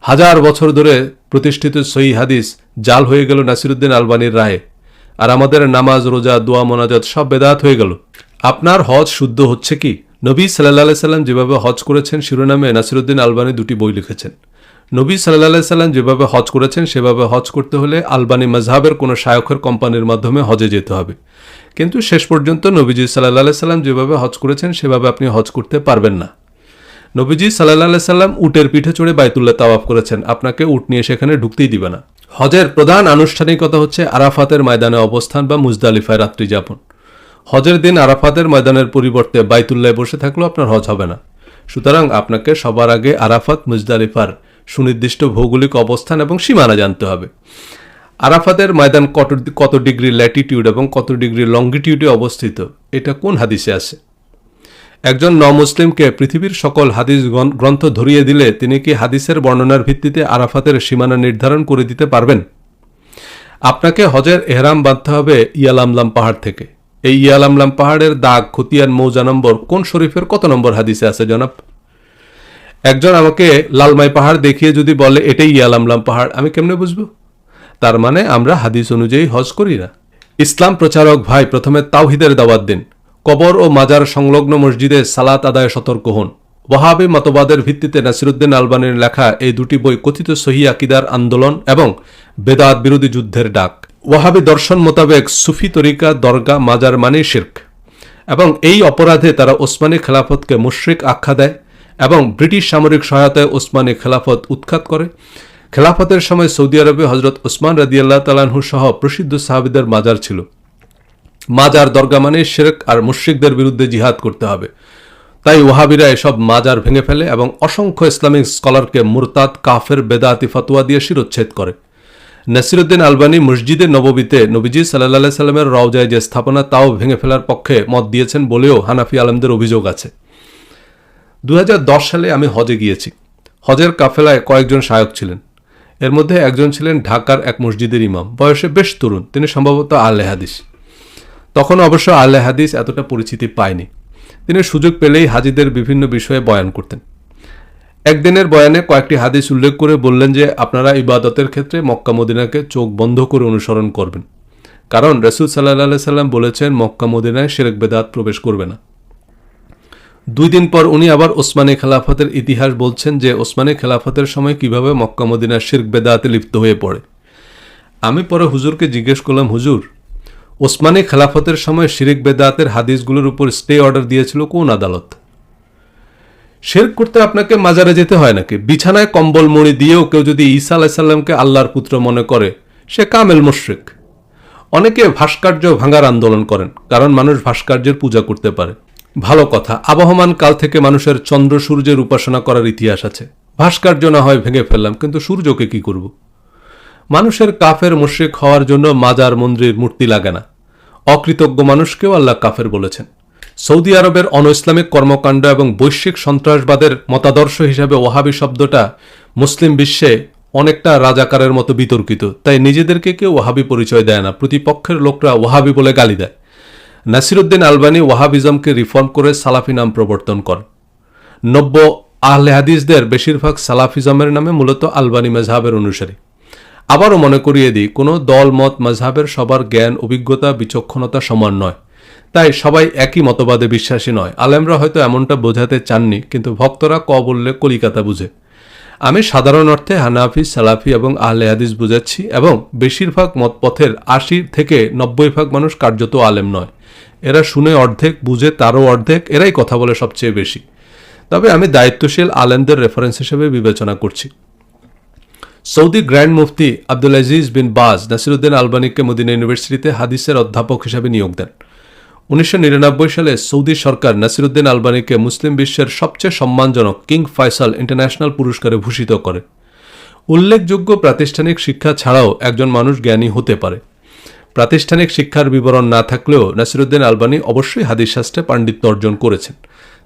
হাজার বছর ধরে প্রতিষ্ঠিত সই হাদিস জাল হয়ে গেল নাসিরুদ্দিন আলবানির রায়ে। আর আমাদের নামাজ, রোজা, দোয়া, মোনাজাত সব বেদাত হয়ে গেল। আপনার হজ শুদ্ধ হচ্ছে কি? নবী সাল্লাহ সাল্লাম যেভাবে হজ করেছেন শিরোনামে নাসিরুদ্দিন আলবানি দুটি বই লিখেছেন। নবী সাল্লাহ সাল্লাম যেভাবে হজ করেছেন, সেভাবে হজ করতে হলে আলবানি মজহাবের কোনো শায়কের কোম্পানির মাধ্যমে হজে যেতে হবে। কিন্তু শেষ পর্যন্ত নবীজি সাল্লাহ সাল্লাম যেভাবে হজ করেছেন, সেভাবে আপনি হজ করতে পারবেন না। নবীজি সাল্লাহ সাল্লাম উটের পিঠে চড়ে বাইতুল্লাহ তাওয়াফ করেছেন। আপনাকে উট নিয়ে সেখানে ঢুকতেই দিবে না। হজের প্রধান আনুষ্ঠানিকতা হচ্ছে আরাফাতের ময়দানে অবস্থান বা মুজদালিফায় রাত্রি যাপন। হজের দিন আরাফাতের ময়দানের পরিবর্তে বাইতুল্লায় বসে থাকলেও আপনার হজ হবে না। সুতরাং আপনাকে সবার আগে আরাফাত, মুজদালিফার সুনির্দিষ্ট ভৌগোলিক অবস্থান এবং সীমানা জানতে হবে। আরাফাতের ময়দান কত কত ডিগ্রি ল্যাটিটিউড এবং কত ডিগ্রি লঙ্গিটিউডে অবস্থিত? এটা কোন হাদিসে আছে? একজন ন মুসলিমকে পৃথিবীর সকল হাদিস গ্রন্থ ধরিয়ে দিলে তিনি কি হাদিসের বর্ণনার ভিত্তিতে আরাফাতের সীমানা নির্ধারণ করে দিতে পারবেন? আপনাকে হজের এহরাম বাঁধতে হবে ইয়ালামলাম পাহাড় থেকে। এই ইয়ালামলাম পাহাড়ের দাগ, খতিয়ান, মৌজা নম্বর কোন শরীফের কত নম্বর হাদিসে আছে জনাব? একজন আমাকে লালমাই পাহাড় দেখিয়ে যদি বলে, এটাই ইয়ালামলাম পাহাড়, আমি কেমনে বুঝব? তার মানে আমরা হাদিস অনুযায়ী হজ করি না। ইসলাম প্রচারক ভাই, প্রথমে তাওহিদের দাওয়াত দিন। কবর ও মাজার সংলগ্ন মসজিদে সালাত আদায় সতর্ক হন। ওয়াহাবি মতবাদের ভিত্তিতে নাসিরুদ্দিন আলবানির লেখা এই দুটি বই কথিত সহি আকিদার আন্দোলন এবং বেদাত বিরোধী যুদ্ধের ডাক। ওয়াহাবি দর্শন মোতাবেক সুফি তরিকা, দরগা, মাজার মানে শির্ক। এবং এই অপরাধে তারা ওসমানী খেলাফতকে মুশরিক আখ্যা দেয় এবং ব্রিটিশ সামরিক সহায়তায় ওসমানী খেলাফত উৎখাত করে। খেলাফতের সময় সৌদি আরবে হজরত ওসমান রাদিয়াল্লাহ তালানহু সহ প্রসিদ্ধ সাহাবিদের মাজার ছিল। মাজার দরগা মানে শেরেক আর মুশ্রিকদের বিরুদ্ধে জিহাদ করতে হবে। তাই ওহাবিরা এসব মাজার ভেঙে ফেলে এবং অসংখ্য ইসলামিক স্কলারকে মুরতাদ, কাফের, বেদাতি ফতোয়া দিয়ে শিরোচ্ছেদ করে। নাসিরুদ্দিন আলবানী মসজিদে নববীতে নবীজি সাল্লাহ সাল্লামের রওজায় যে স্থাপনা, তাও ভেঙে ফেলার পক্ষে মত দিয়েছেন বলেও হানাফি আলমদের অভিযোগ আছে। দু হাজার দশ সালে আমি হজে গিয়েছি। হজের কাফেলায় কয়েকজন শায়ক ছিলেন। এর মধ্যে একজন ছিলেন ঢাকার এক মসজিদের ইমাম। বয়সে বেশ তরুণ। তিনি সম্ভবত আল্লে হাদিস তখন অবশ্য আল্লে হাদিস এতটা পরিচিতি পায়নি। তিনি সুযোগ পেলেই হাজিদের বিভিন্ন বিষয়ে বয়ান করতেন। একদিনের বয়ানে কয়েকটি হাদিস উল্লেখ করে বললেন যে, আপনারা ইবাদতের ক্ষেত্রে মক্কা মদিনাকে চোখ বন্ধ করে অনুসরণ করবেন। কারণ রসুল সাল্লাহ সাল্লাম বলেছেন মক্কা মদিনায় শেরেক বেদাত প্রবেশ করবে না। দুই দিন পর উনি আবার ওসমানী খেলাফতের ইতিহাস বলছেন যে, ওসমানী খেলাফতের সময় কীভাবে মক্কা মদিনা শির্ক বেদাতে লিপ্ত হয়ে পড়ে। আমি পরে হুজুরকে জিজ্ঞেস করলাম, হুজুর ওসমানী খেলাফতের সময় শিরিক বেদাতের হাদিসগুলোর উপর স্টে অর্ডার দিয়েছিল কোন আদালত? শেরক করতে আপনাকে মাজারে যেতে হয় নাকি? বিছানায় কম্বল মুড়ি দিয়েও কেউ যদি ঈসা আলাইসাল্লামকে আল্লাহর পুত্র মনে করে, সে কামেল মুশরিক। অনেকে ভাস্কর্য ভাঙার আন্দোলন করেন, কারণ মানুষ ভাস্কর্যের পূজা করতে পারে। ভালো কথা, আবহমান কাল থেকে মানুষের চন্দ্র সূর্যের উপাসনা করার ইতিহাস আছে। ভাস্কর্য না হয় ভেঙে ফেললাম, কিন্তু সূর্যকে কি করব? মানুষের কাফের মুশ্রিক হওয়ার জন্য মাজার মন্দির মূর্তি লাগে না। অকৃতজ্ঞ মানুষকেও আল্লাহ কাফের বলেছেন। সৌদি আরবের অন ইসলামিক কর্মকাণ্ড এবং বৈশ্বিক সন্ত্রাসবাদের মতাদর্শ হিসাবে ওহাবি শব্দটা মুসলিম বিশ্বে অনেকটা রাজাকারের মতো বিতর্কিত। তাই নিজেদেরকে কেউ ওহাবি পরিচয় দেয় না। প্রতিপক্ষের লোকরা ওহাবি বলে গালি দেয়। নাসিরুদ্দিন আলবানী ওয়াহাবিজমকে রিফর্ম করে সালাফি নাম প্রবর্তন করেন। নব্য আহলে হাদিসদের বেশিরভাগ সালাফিজমের নামে মূলত আলবানি মেজহাবের অনুসারী। আবারও মনে করিয়ে দিই, কোনো দল, মত মজহাবের সবার জ্ঞান, অভিজ্ঞতা, বিচক্ষণতা সমান নয়। তাই সবাই একই মতবাদে বিশ্বাসী নয়। আলেমরা হয়তো এমনটা বোঝাতে চাননি, কিন্তু ভক্তরা ক বললে কলিকাতা বুঝে। আমি সাধারণ অর্থে হানাফি, সালাফি এবং আহলে হাদিস বুঝাচ্ছি এবং বেশিরভাগ মতপথের আশি থেকে নব্বই ভাগ মানুষ কার্যত আলেম নয়। এরা শুনে অর্ধেক, বুঝে তারও অর্ধেক, এরাই কথা বলে সবচেয়ে বেশি। তবে আমি দায়িত্বশীল আলেমদের রেফারেন্স হিসেবে বিবেচনা করছি। Saudi grand mufti Abdul Aziz bin Baz Nasiruddin আলবানিকে Medina ইউনিভার্সিটিতে হাদিসের অধ্যাপক হিসেবে নিয়োগ দেন। উনিশশো নিরানব্বই সালে সৌদি সরকার নাসিরুদ্দিন আলবানিকে মুসলিম বিশ্বের সবচেয়ে সম্মানজনক কিং ফাইসাল ইন্টারন্যাশনাল পুরস্কারে ভূষিত করে। উল্লেখযোগ্য প্রাতিষ্ঠানিক শিক্ষা ছাড়াও একজন মানুষ জ্ঞানী হতে পারে। প্রাতিষ্ঠানিক শিক্ষার বিবরণ না থাকলেও নাসিরুদ্দিন আলবানি অবশ্যই হাদিস শাস্ত্রে পাণ্ডিত্য অর্জন করেছেন।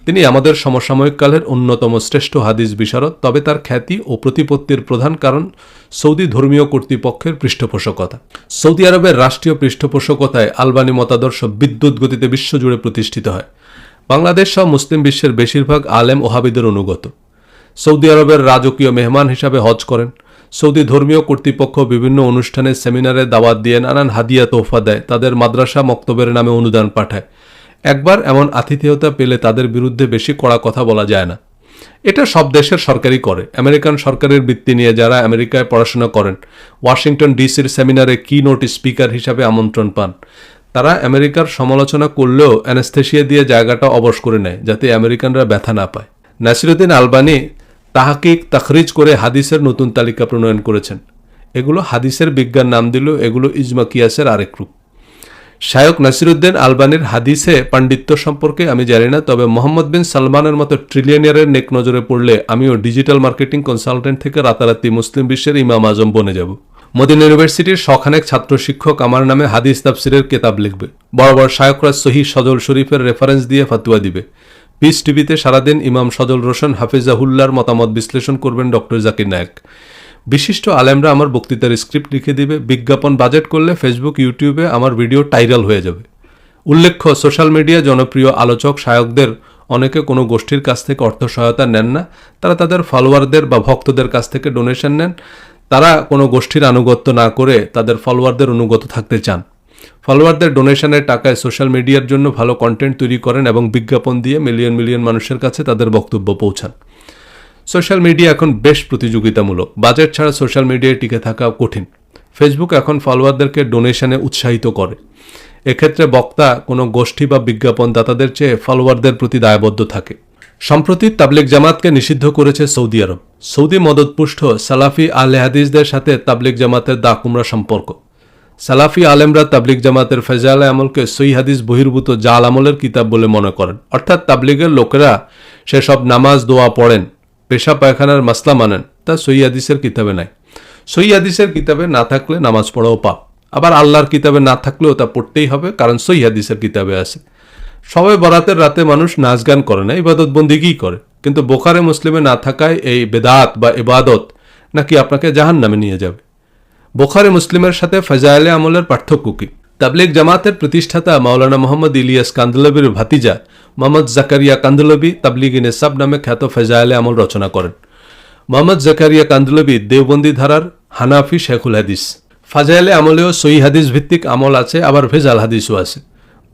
তিনি আমাদের সমসাময়িক কালের অন্যতম শ্রেষ্ঠ হাদিস বিশারদ, তবে তার খ্যাতি ও প্রতিপত্তির প্রধান কারণ সৌদি ধর্মীয় কর্তৃপক্ষের পৃষ্ঠপোষকতা। সৌদি আরবের রাষ্ট্রীয় পৃষ্ঠপোষকতায় আলবানি মতাদর্শ বিদ্যুৎ গতিতে বিশ্বজুড়ে প্রতিষ্ঠিত হয়। বাংলাদেশ সহ মুসলিম বিশ্বের বেশিরভাগ আলেম ওহাবিদের অনুগত। সৌদি আরবের রাজকীয় মেহমান হিসাবে হজ করেন। সৌদি ধর্মীয় কর্তৃপক্ষ বিভিন্ন অনুষ্ঠানে সেমিনারে দাওয়াত দিয়ে নানান হাদিয়া তোহফা দেয়। তাদের মাদ্রাসা মক্তবের নামে অনুদান পাঠায়। একবার এমন আতিথেয়তা পেলে তাদের বিরুদ্ধে বেশি কড়া কথা বলা যায় না। এটা সব দেশের সরকারই করে। আমেরিকান সরকারের বৃত্তি নিয়ে যারা আমেরিকায় পড়াশোনা করেন, ওয়াশিংটন ডিসির সেমিনারে কি নোট স্পিকার হিসাবে আমন্ত্রণ পান। তারা আমেরিকার সমালোচনা করলেও অ্যানেস্থেশিয়া দিয়ে জায়গাটা অবশ করে নেয়, যাতে আমেরিকানরা ব্যথা না পায়। নাসিরুদ্দিন আলবানি তাহাকিক তাখরিজ করে হাদিসের নতুন তালিকা প্রণয়ন করেছেন। এগুলো হাদিসের বিজ্ঞান নাম দিলেও এগুলো ইজমা কিয়াসের আরেক রূপ। শায়ক নাসিরুদ্দিন আলবানির হাদিসে পাণ্ডিত্য সম্পর্কে আমি জানি না, তবে মোহাম্মদ বিন সালমানের মতো ট্রিলিয়নিয়ারের নেক নজরে পড়লে আমিও ডিজিটাল মার্কেটিং কনসালটেন্ট থেকে রাতারাতি মুসলিম বিশ্বের ইমাম আজম বনে যাব। মদিনা ইউনিভার্সিটির শখানেক ছাত্র শিক্ষক আমার নামে হাদিস তাফসিরের কেতাব লিখবে। বড় বড় শায়করা সহি সজল শরীফের রেফারেন্স দিয়ে ফাতুয়া দিবে। পিস টিভিতে সারাদিন ইমাম সজল রোশন হাফিজাহুল্লার মতামত বিশ্লেষণ করবেন ডক্টর জাকির নায়ক। বিশিষ্ট আলেমরা আমার বক্তৃতার স্ক্রিপ্ট লিখে দিবে, বিজ্ঞাপন বাজেট করলে ফেসবুক ইউটিউবে আমার ভিডিও টাইরাল হয়ে যাবে। উল্লেখ্য, সোশ্যাল মিডিয়া জনপ্রিয় আলোচক শায়কদের অনেকে কোনো গোষ্ঠীর কাছ থেকে অর্থ সহায়তা নেন না। তারা তাদের ফলোয়ারদের বা ভক্তদের কাছ থেকে ডোনেশন নেন। তারা কোনো গোষ্ঠীর আনুগত্য না করে তাদের ফলোয়ারদের অনুগত থাকতে চান। ফলোয়ারদের ডোনেশনের টাকায় সোশ্যাল মিডিয়ার জন্য ভালো কন্টেন্ট তৈরি করেন এবং বিজ্ঞাপন দিয়ে মিলিয়ন মিলিয়ন মানুষের কাছে তাদের বক্তব্য পৌঁছান। সোশ্যাল মিডিয়া এখন বেশ প্রতিযোগিতামূলক। বাজেট ছাড়া সোশ্যাল মিডিয়ায় টিকে থাকা কঠিন। ফেসবুক এখন ফলোয়ারদেরকে ডোনেশনে উৎসাহিত করে। এক্ষেত্রে বক্তা, কোনো গোষ্ঠী বা বিজ্ঞাপনদাতাদের চেয়ে ফলোয়ারদের প্রতি দায়বদ্ধ থাকে। সম্প্রতি তাবলিক জামাতকে নিষিদ্ধ করেছে সৌদি আরব। সৌদি মদতপুষ্ট সালাফি আলে হাদিসদের সাথে তাবলিক জামাতের দা কুমড়া সম্পর্ক। সালাফি আলেমরা তাবলিক জামাতের ফেজালে আমলকে সই হাদিস বহির্ভূত জাল আমলের কিতাব বলে মনে করেন। অর্থাৎ তাবলিগের লোকেরা সেসব নামাজ, দোয়া পড়েন। পেশা পায়খানার মাসলা মানেন, তা সই হাদিসের কিতাবে নাই। সই হাদিসের কিতাবে না থাকলে নামাজ পড়াও পাপ। আবার আল্লাহর কিতাবে না থাকলেও তা পড়তেই হবে, কারণ সই হাদিসের কিতাবে আছে। সবাই বরাতের রাতে মানুষ নাচ গান করে না, ইবাদত বন্দিগিই করে? কিন্তু বোখারে মুসলিমে না থাকায় এই বেদাত বা ইবাদত নাকি আপনাকে জাহান নামে নিয়ে যাবে। বোখারে মুসলিমের সাথে ফজাইলে আমলের পার্থক্য কি? তাবলিগ জামাতের প্রতিষ্ঠাতা মাওলানা মোহাম্মদ ইলিয়াস কান্দলবির ভাতিজা মোহাম্মদ জাকারিয়া কান্দলবি তাবলিগ নেসাব নামে খ্যাত ফেজাইলে আমল রচনা করেন। মোহাম্মদ জাকারিয়া কান্দলবি দেওবন্দি ধারার হানাফি শেখুল হাদিস। ফাজাইলে আমলেও সই হাদিস ভিত্তিক আমল আছে, আবার ভেজাল হাদিসও আছে।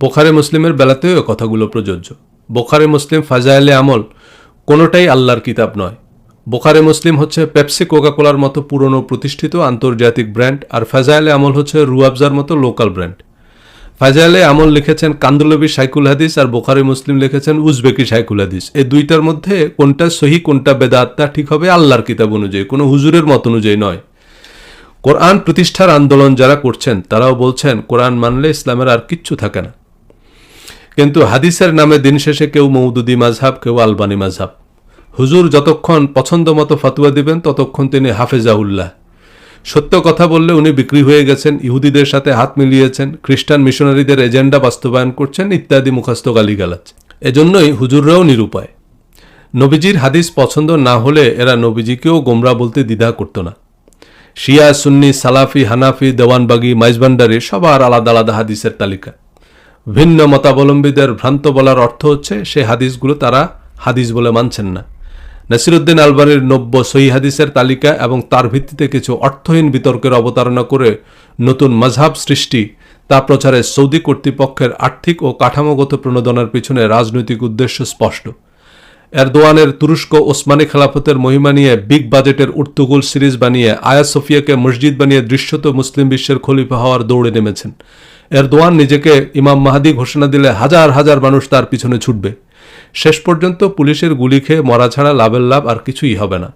বোখারে মুসলিমের বেলাতেও এ কথাগুলো প্রযোজ্য। বোখারে মুসলিম ফাজাইলে আমল কোনোটাই আল্লাহর কিতাব নয়। বোখারে মুসলিম হচ্ছে পেপসি কোকাকোলার মতো পুরনো প্রতিষ্ঠিত আন্তর্জাতিক ব্র্যান্ড, আর ফাজাইলে আমল হচ্ছে রুয়াবজার মতো লোকাল ব্র্যান্ড। ফাজাইলে আমল লিখেছেন কান্দুলবি সাইকুল হাদিস আর বোখারি মুসলিম লিখেছেন উজবেকি সাইকুল হাদিস। এই দুইটার মধ্যে কোনটা সহি, কোনটা বেদাত, তা ঠিক হবে আল্লাহর কিতাব অনুযায়ী, কোনো হুজুরের মত অনুযায়ী নয়। কোরআন প্রতিষ্ঠার আন্দোলন যারা করছেন, তারাও বলছেন, কোরআন মানলে ইসলামের আর কিচ্ছু থাকে না। কিন্তু হাদিসের নামে দিন শেষে কেউ মৌদুদি মাঝহাব কেউ আলবানি মাঝহাব হুজুর যতক্ষণ পছন্দ মতো ফাতুয়া দিবেন, ততক্ষণ তিনি হাফেজাউল্লাহ সত্য কথা বললে উনি বিক্রি হয়ে গেছেন, ইহুদিদের সাথে হাত মিলিয়েছেন, খ্রিস্টান মিশনারিদের এজেন্ডা বাস্তবায়ন করছেন ইত্যাদি মুখস্থ গালিগালাজ। এজন্যই হুজুররাও নিরুপায়। নবীজির হাদিস পছন্দ না হলে এরা নবীজিকেও গোমরা বলতে দ্বিধা করত না। শিয়া, সুন্নি, সালাফি, হানাফি, দেওয়ানবাগি, মাইজবান্ডারি সবার আলাদা আলাদা হাদিসের তালিকা। ভিন্ন মতাবলম্বীদের ভ্রান্ত বলার অর্থ হচ্ছে, সে হাদিসগুলো তারা হাদিস বলে মানছেন না। নাসিরুদ্দিন আলবানির নব্য সহি হাদিসের তালিকা এবং তার ভিত্তিতে কিছু অর্থহীন বিতর্কের অবতারণা করে নতুন মজহাব সৃষ্টি। তা প্রচারে সৌদি কর্তৃপক্ষের আর্থিক ও কাঠামোগত প্রণোদনার পিছনে রাজনৈতিক উদ্দেশ্য স্পষ্ট। এরদোয়ানের তুরস্ক ওসমানী খেলাফতের মহিমা নিয়ে বিগ বাজেটের উর্তুগুল সিরিজ বানিয়ে আয়া সোফিয়াকে মসজিদ বানিয়ে দৃশ্যত মুসলিম বিশ্বের খলিফা হওয়ার দৌড়ে নেমেছেন। এরদোয়ান নিজেকে ইমাম মাহাদি ঘোষণা দিলে হাজার হাজার মানুষ তার পিছনে ছুটবে। শেষ পর্যন্ত পুলিশের গুলি খেয়ে মরা ছাড়া লাভের লাভ আর কিছুই হবে না।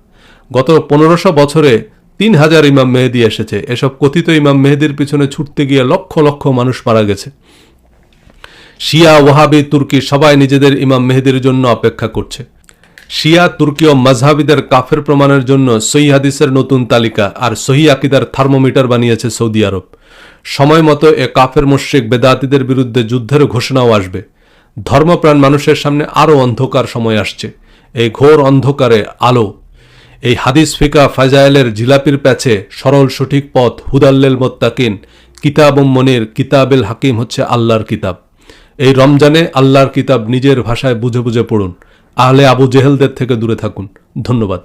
গত পনেরোশো বছরে তিন হাজার ইমাম মেহেদি এসেছে। এসব কথিত ইমাম মেহেদির পিছনে ছুটতে গিয়ে লক্ষ লক্ষ মানুষ মারা গেছে। শিয়া, ওয়াহাবি, তুর্কি সবাই নিজেদের ইমাম মেহেদির জন্য অপেক্ষা করছে। শিয়া, তুর্কি ও মাঝহাবিদের কাফের প্রমাণের জন্য সহি হাদিসের নতুন তালিকা আর সহি আকিদার থার্মোমিটার বানিয়েছে সৌদি আরব। সময় মতো এ কাফের মুশ্রিক বেদাতিদের বিরুদ্ধে যুদ্ধের ঘোষণাও আসবে। ধর্মপ্রাণ মানুষের সামনে আরও অন্ধকার সময় আসছে। এই ঘোর অন্ধকারে আলো। এই হাদিস ফিকা ফাজাইলের জিলাপির প্যাচে সরল সঠিক পথ হুদাল্লেল মোত্তাকিন, কিতাব মনির, কিতাবেল হাকিম হচ্ছে আল্লাহর কিতাব। এই রমজানে আল্লাহর কিতাব নিজের ভাষায় বুঝে বুঝে পড়ুন। আহলে আবু জেহেলদের থেকে দূরে থাকুন। ধন্যবাদ।